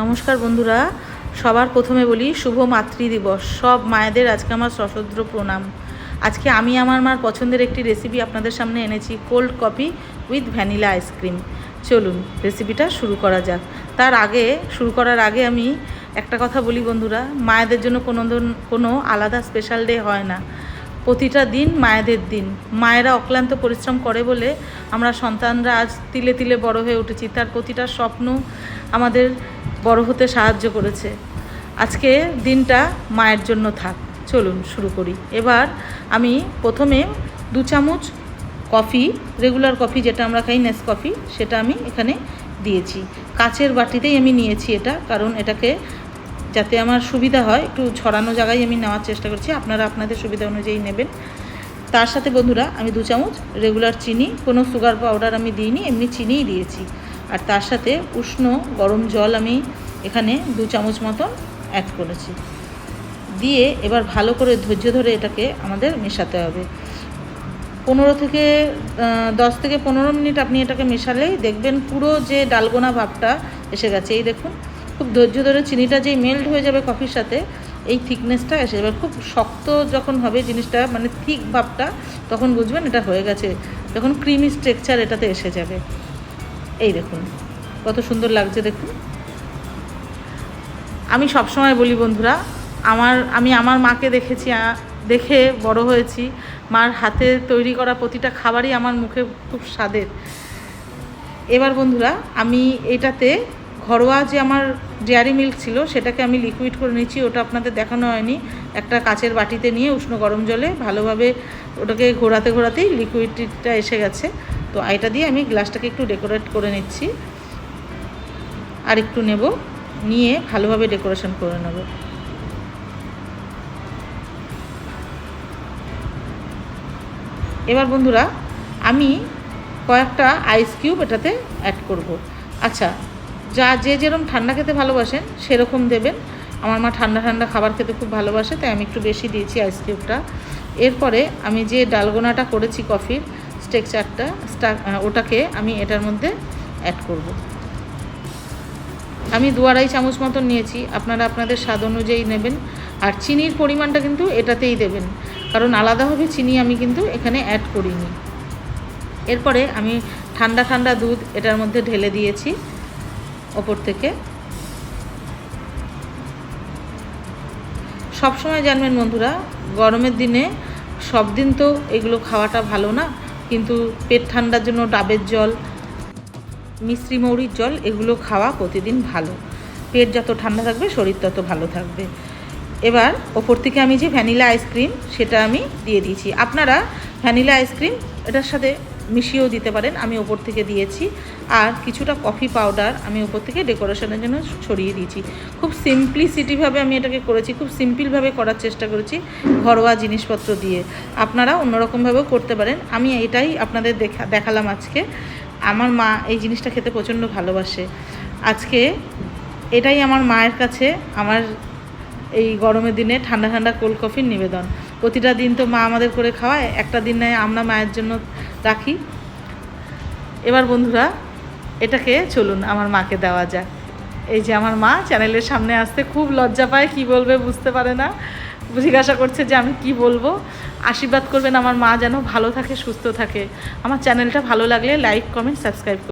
নমস্কার বন্ধুরা, সবার প্রথমে বলি শুভ মাতৃ দিবস। সব মায়েদের আজকে আমার সশস্ত্র প্রণাম। আজকে আমি আমার মার পছন্দের একটি রেসিপি আপনাদের সামনে এনেছি cold coffee with vanilla ice cream চলুন রেসিপিটা শুরু করা যাক। তার আগে, শুরু করার আগে আমি একটা কথা বলি বন্ধুরা, মায়েদের জন্য কোনো কোনো আলাদা স্পেশাল ডে হয় না। প্রতিটা দিন মায়েদের দিন। মায়েরা অক্লান্ত পরিশ্রম করে বলে আমরা সন্তানরা আজ তিলে তিলে বড় হয়ে উঠেছি। তার প্রতিটা স্বপ্ন আমাদের বড় হতে সাহায্য করেছে। আজকে দিনটা মায়ের জন্য থাক। চলুন শুরু করি। এবার আমি প্রথমে দু চামচ কফি, রেগুলার কফি যেটা আমরা খাই, নেস কফি, সেটা আমি এখানে দিয়েছি। কাচের বাটিতেই আমি নিয়েছি এটা, কারণ এটাকে যাতে আমার সুবিধা হয়, একটু ছড়ানো জায়গায় আমি নেওয়ার চেষ্টা করছি। আপনারা আপনাদের সুবিধা অনুযায়ী নেবেন। তার সাথে বন্ধুরা, আমি দু চামচ রেগুলার চিনি, কোনো সুগার পাউডার আমি দিইনি, এমনি চিনিই দিয়েছি। আর তার সাথে উষ্ণ গরম জল আমি এখানে দু চামচ মতন অ্যাড করেছি। দিয়ে এবার ভালো করে ধৈর্য ধরে এটাকে আমাদের মেশাতে হবে। পনেরো থেকে দশ থেকে পনেরো মিনিট আপনি এটাকে মেশালেই দেখবেন পুরো যে ডালগোনা ভাবটা এসে গেছে। এই দেখুন, খুব ধৈর্য ধরে চিনিটা যেই মেল্ট হয়ে যাবে কফির সাথে, এই থিকনেসটা এসে যাবে। খুব শক্ত যখন হবে জিনিসটা মানে থিক ভাবটা, তখন বুঝবেন এটা হয়ে গেছে। যখন ক্রিমি স্ট্রেকচার এটাতে এসে যাবে। এই দেখুন, কত সুন্দর লাগছে দেখুন। আমি সবসময় বলি বন্ধুরা, আমার, আমি আমার মাকে দেখেছি দেখে বড় হয়েছি। মার হাতে তৈরি করা প্রতিটা খাবারই আমার মুখে খুব স্বাদের। এবার বন্ধুরা, আমি এটাতে ঘরোয়া যে আমার ডেয়ারি মিল্ক ছিল, সেটাকে আমি লিকুইড করে নিয়েছি, ওটা আপনাদের দেখানো হয়নি। একটা কাচের বাটিতে নিয়ে উষ্ণ গরম জলে ভালোভাবে ওটাকে ঘোরাতে, ঘোরাতেই লিকুইডটা এসে গেছে। তো এটা দিয়ে আমি গ্লাসটাকে একটু ডেকোরেট করে নিচ্ছি। আর একটু নেব, নিয়ে ভালোভাবে ডেকোরেশন করে নেব। এবার বন্ধুরা, আমি কয়েকটা আইস কিউব এটাতে অ্যাড করব। আচ্ছা যা যে যেরকম ঠান্ডা খেতে ভালোবাসেন, সেরকম দেবেন। আমার মা ঠান্ডা ঠান্ডা খাবার খেতে খুব ভালোবাসে, তাই আমি একটু বেশি দিয়েছি আইস কিউবটা। এরপরে আমি যে ডালগোনাটা করেছি কফির স্ট্রেকচারটা ওটাকে আমি এটার মধ্যে অ্যাড করব। আমি দু আড়াই চামচ মতন নিয়েছি, আপনারা আপনাদের স্বাদ অনুযায়ী নেবেন। আর চিনির পরিমাণটা কিন্তু এটাতেই দেবেন, কারণ আলাদাভাবে চিনি আমি কিন্তু এখানে অ্যাড করিনি। এরপরে আমি ঠান্ডা ঠান্ডা দুধ এটার মধ্যে ঢেলে দিয়েছি, ওপর থেকে। সবসময় জানবেন বন্ধুরা, গরমের দিনে সব দিন তো এগুলো খাওয়াটা ভালো না কিন্তু পেট ঠান্ডার জন্য ডাবের জল, মিশ্রি মৌরির জল, এগুলো খাওয়া প্রতিদিন ভালো। পেট যত ঠান্ডা থাকবে, শরীর তত ভালো থাকবে। এবার ওপর থেকে আমি যে ভ্যানিলা আইসক্রিম, সেটা আমি দিয়ে দিয়েছি। আপনারা ভ্যানিলা আইসক্রিম, এটার সাথে মিশিয়েও দিতে পারেন, আমি ওপর থেকে দিয়েছি। আর কিছুটা কফি পাউডার আমি ওপর থেকে ডেকোরেশনের জন্য ছড়িয়ে দিয়েছি। খুব সিম্পলিসিটিভাবে আমি এটাকে করেছি, খুব সিম্পলভাবে করার চেষ্টা করেছি ঘরোয়া জিনিসপত্র দিয়ে। আপনারা অন্যরকমভাবেও করতে পারেন। আমি এটাই আপনাদের দেখা, দেখালাম আজকে। আমার মা এই জিনিসটা খেতে প্রচণ্ড ভালোবাসে। আজকে এটাই আমার মায়ের কাছে আমার এই গরমের দিনে ঠান্ডা ঠান্ডা কোল্ড কফির নিবেদন। প্রতিটা দিন তো মা আমাদের করে খাওয়ায়, একটা দিন নয় আমরা মায়ের জন্য রাখি। এবার বন্ধুরা, এটাকে চলুন আমার মাকে দেওয়া যাক। এই যে আমার মা চ্যানেলের সামনে আসতে খুব লজ্জা পায়, কি বলবে বুঝতে পারে না। জিজ্ঞাসা করছে যে আমি কি বলব। আশীর্বাদ করবেন আমার মা যেন ভালো থাকে, সুস্থ থাকে। আমার চ্যানেলটা ভালো লাগলে লাইক, কমেন্ট, সাবস্ক্রাইব